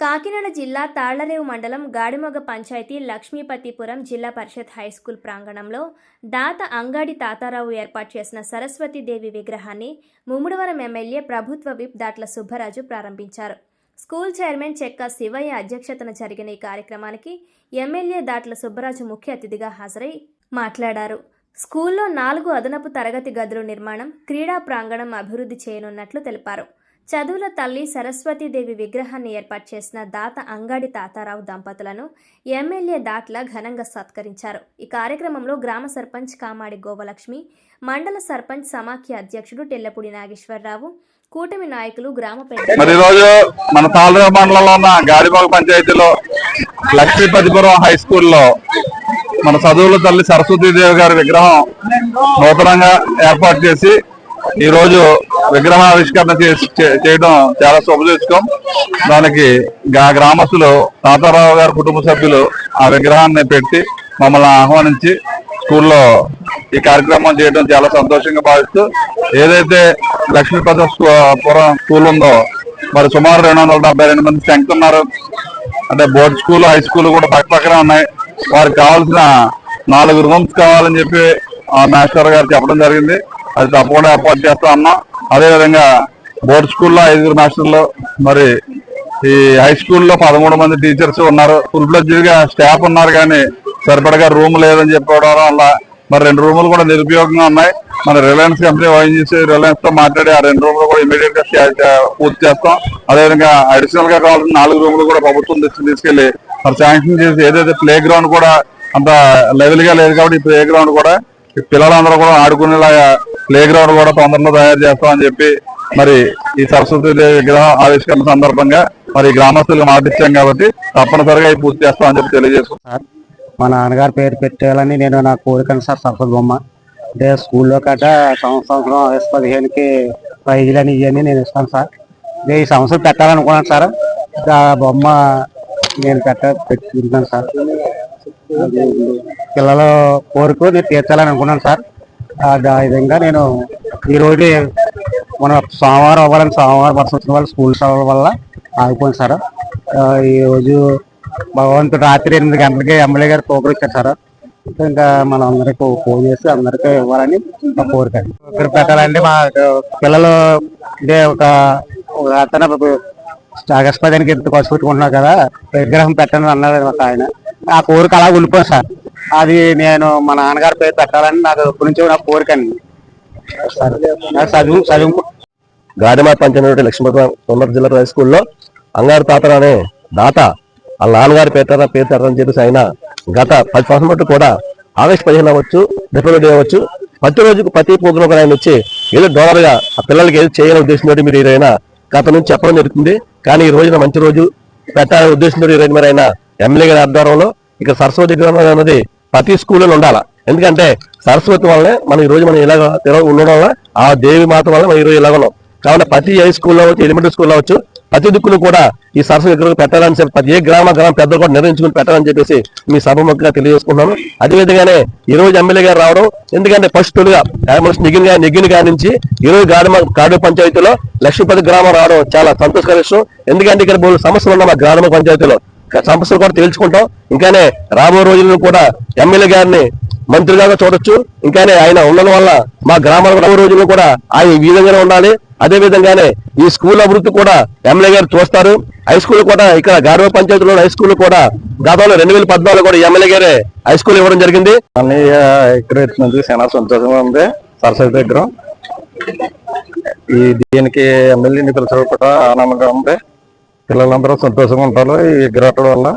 కాకినాడ జిల్లా తాళ్ళరేవు మండలం గాడిమొగ పంచాయతీ లక్ష్మీపతిపురం జిల్లా పరిషత్ హైస్కూల్ ప్రాంగణంలో దాత అంగాడి తాతారావు ఏర్పాటు చేసిన సరస్వతీదేవి విగ్రహాన్ని ముమ్మడివరం ఎమ్మెల్యే ప్రభుత్వ విప్ దాట్ల సుబ్బరాజు ప్రారంభించారు. స్కూల్ చైర్మన్ చెక్క శివయ్య అధ్యక్షతన జరిగిన ఈ కార్యక్రమానికి ఎమ్మెల్యే దాట్ల సుబ్బరాజు ముఖ్య అతిథిగా హాజరై మాట్లాడారు. స్కూల్లో నాలుగు అదనపు తరగతి గదుల నిర్మాణం క్రీడా ప్రాంగణం అభివృద్ధి చేయనున్నట్లు తెలిపారు. చదువుల తల్లి సరస్వతీదేవి విగ్రహాన్ని ఏర్పాటు చేసిన దాత అంగాడి తాతారావు దంపతులను ఎమ్మెల్యే దాట్ల ఘనంగా సత్కరించారు. ఈ కార్యక్రమంలో గ్రామ సర్పంచ్ కామాడి గోవలక్ష్మి మండల సర్పంచ్ సమాఖ్య అధ్యక్షుడు టెల్లపూడి నాగేశ్వరరావు కూటమి నాయకులు గ్రామ మరి మన తాళరేవు మండలంలో ఉన్న గాడిబాగ పంచాయతీలో లక్ష్మీపతిపురం హై స్కూల్లో మన చదువుల తల్లి సరస్వతీదేవి గారి విగ్రహం నూతనంగా ఏర్పాటు చేసి ఈ రోజు విగ్రహావిష్కరణ చేసి చేయడం చాలా శుభసూచకం దానికి గా- గ్రామస్తులు తాతారావు గారి కుటుంబ సభ్యులు ఆ విగ్రహాన్ని పెట్టి మమ్మల్ని ఆహ్వానించి స్కూల్లో ఈ కార్యక్రమం చేయడం చాలా సంతోషంగా భావిస్తూ ఏదైతే లక్ష్మీపతి పురం స్కూల్ ఉందో మరి సుమారు రెండు వందల డెబ్బై రెండు మంది స్ట్రెంగ్త్ ఉన్నారు అంటే బోర్డ్ స్కూల్ హై స్కూల్ కూడా పక్క పక్కనే ఉన్నాయి. వారికి కావాల్సిన నాలుగు రూమ్స్ కావాలని చెప్పి ఆ మాస్టర్ గారు చెప్పడం జరిగింది. అది తప్పకుండా ఏర్పాటు చేస్తా ఉన్నాం అదేవిధంగా బోర్డ్ స్కూల్లో ఐదుగురు మాస్టర్లు మరి ఈ హై స్కూల్లో పదమూడు మంది టీచర్స్ ఉన్నారు. ఫుల్ ఫ్లెడ్జ్గా స్టాఫ్ ఉన్నారు కానీ సరిపడగా రూమ్ లేదని చెప్పుకోవడం వల్ల మరి రెండు రూములు కూడా నిరుపయోగంగా ఉన్నాయి. మన రిలయన్స్ కంపెనీ ఓఎన్జీసీ రిలయన్స్తో మాట్లాడి ఆ రెండు రూములు కూడా ఇమీడియట్గా పూర్తి చేస్తాం. అదేవిధంగా అడిషనల్గా కావాల్సిన నాలుగు రూములు కూడా ప్రభుత్వం దృష్టికి తీసుకెళ్ళి మరి శాంక్షన్ చేసి ఏదైతే ప్లే గ్రౌండ్ కూడా అంత లెవెల్గా లేదు కాబట్టి ప్లే గ్రౌండ్ కూడా ఈ పిల్లలందరూ కూడా ఆడుకునేలాగా ప్లే గ్రౌండ్ కూడా తొందరలో తయారు చేస్తామని చెప్పి మరి ఈ సరస్వతి దేవి విగ్రహం ఆవిష్కరణ సందర్భంగా మరి గ్రామస్తులకు మాట కాబట్టి తప్పనిసరిగా ఇది పూర్తి చేస్తామని చెప్పి తెలియజేస్తాం సార్ మా నాన్నగారు పేరు పెట్టాలని నేను నా కోరికను సార్ సరస్వతి బొమ్మ. అంటే స్కూల్లో కట్ట సంవత్సరం ఆగస్టు పదిహేనుకి ప్రైజులని ఇవన్నీ నేను ఇస్తాను సార్. ఇదే ఈ సంవత్సరం పెట్టాలనుకున్నాను సార్. ఆ బొమ్మ నేను పెట్ట పెట్టుకుంటాను సార్. పిల్లల కోరిక నేను తీర్చాలని అనుకున్నాను సార్. ఆ విధంగా నేను ఈరోజు మన సోమవారం అవ్వాలని సోమవారం వర్షం వచ్చిన వాళ్ళు స్కూల్ సెలవుల వల్ల ఆగిపోయింది సార్. ఈరోజు భగవంతుడు రాత్రి ఎనిమిది గంటలకి ఎమ్మెల్యే గారు ప్రోగ్రామ్ ఇచ్చారు సార్. ఇంకా మన అందరికి ఫోన్ చేసి అందరికీ ఇవ్వాలని మా కోరిక. ఇక్కడ పెట్టాలంటే మా పిల్లలు అంటే ఒక అతను ఆగస్టు ఎంత ఖర్చు కదా విగ్రహం పెట్టండి అన్నారు ఒక ఆయన. ఆ కోరిక అలా ఉండిపోయింది సార్. అది నేను మా నాన్నగారి పేరు పెట్టాలని నాకు ఎప్పటి నుంచి నా కోరిక అండి. సార్ నాకు చదువు. చదువు పంచాయతీ లక్ష్మీపురం తొందర జిల్లా హై స్కూల్లో అంగారు తాత అనే దాత వాళ్ళ నాన్నగారి పేరు పేరు పెట్టారని చెప్పేసి ఆయన గత పది సంవత్సరం బట్టి కూడా ఆగస్టు పదిహేను అవ్వచ్చు రిపబ్లిక్ డే అవ్వచ్చు ప్రతి రోజుకు ప్రతి ప్రోగ్రాం కూడా ఆయన వచ్చి ఏదో డోనర్గా ఆ పిల్లలకి ఏదో చేయాలని ఉద్దేశంతో మీరు ఏదైనా గత నుంచి చెప్పడం జరుగుతుంది. కానీ ఈ రోజున మంచి రోజు పెట్టాలనే ఉద్దేశంతో ఈరోజు మరి ఆయన ఎమ్మెల్యే గారి ఆధ్వర్యంలో ఇక సరస్వతి విగ్రహం అనేది ప్రతి స్కూల్లో ఉండాలి? ఎందుకంటే సరస్వతి వల్లనే మనం ఈ రోజు మనం ఇలాగ ఉండడం వల్ల ఆ దేవి మాత వల్ల మనం ఈరోజు ఇలాగ ఉన్నాం. కాబట్టి ప్రతి హై స్కూల్లో అవచ్చు ఎలిమెంటరీ స్కూల్లో అవచ్చు ప్రతి దిక్కును కూడా ఈ సరస్వతి విగ్రహం పెట్టాలని చెప్పి ప్రతి ఏ గ్రామ గ్రామ పెద్దలు కూడా నిర్ణయించుకుని పెట్టాలని చెప్పేసి మీ సభముఖంగా తెలియజేసుకున్నాను అదేవిధంగానే ఈ రోజు ఎమ్మెల్యే గారు రావడం ఎందుకంటే ఫస్ట్ తొలిగా యామలస్ నిగిన్గా నిగిన్ గారి నుంచి ఈరోజు గాడు గాడు పంచాయతీలో లక్ష్మీపతి గ్రామం రావడం చాలా సంతోషకర విషయం. ఎందుకంటే ఇక్కడ మూడు సమస్యలు ఉన్నాయి మా గ్రామ పంచాయతీలో. సమస్యలు కూడా తేల్చుకుంటాం. ఇంకానే రాబో రోజుల్లో కూడా ఎమ్మెల్యే గారిని మంత్రిగా చూడొచ్చు. ఇంకానే ఆయన ఉండడం వల్ల మా గ్రామాల రాబో రోజుల్లో కూడా ఆయన ఈ విధంగానే ఉండాలి. అదే విధంగానే ఈ స్కూల్ అభివృద్ధి కూడా ఎమ్మెల్యే గారు చూస్తారు. హై స్కూల్ కూడా ఇక్కడ గారవ పంచాయతీలో హై స్కూల్ కూడా గతంలో రెండు వేల పద్నాలుగు కూడా ఎమ్మెల్యే గారే హై స్కూల్ ఇవ్వడం జరిగింది. అన్నయ్య ఇక్కడ చాలా సంతోషంగా ఉంది. సరస్వతి దగ్గర. ఈ దీనికి ఎమ్మెల్యేని పిలిచడం కూడా ఆనందంగా ఉంది. పిల్లలందరూ సంతోషంగా ఉంటారు ఈ గ్రాటం వల్ల.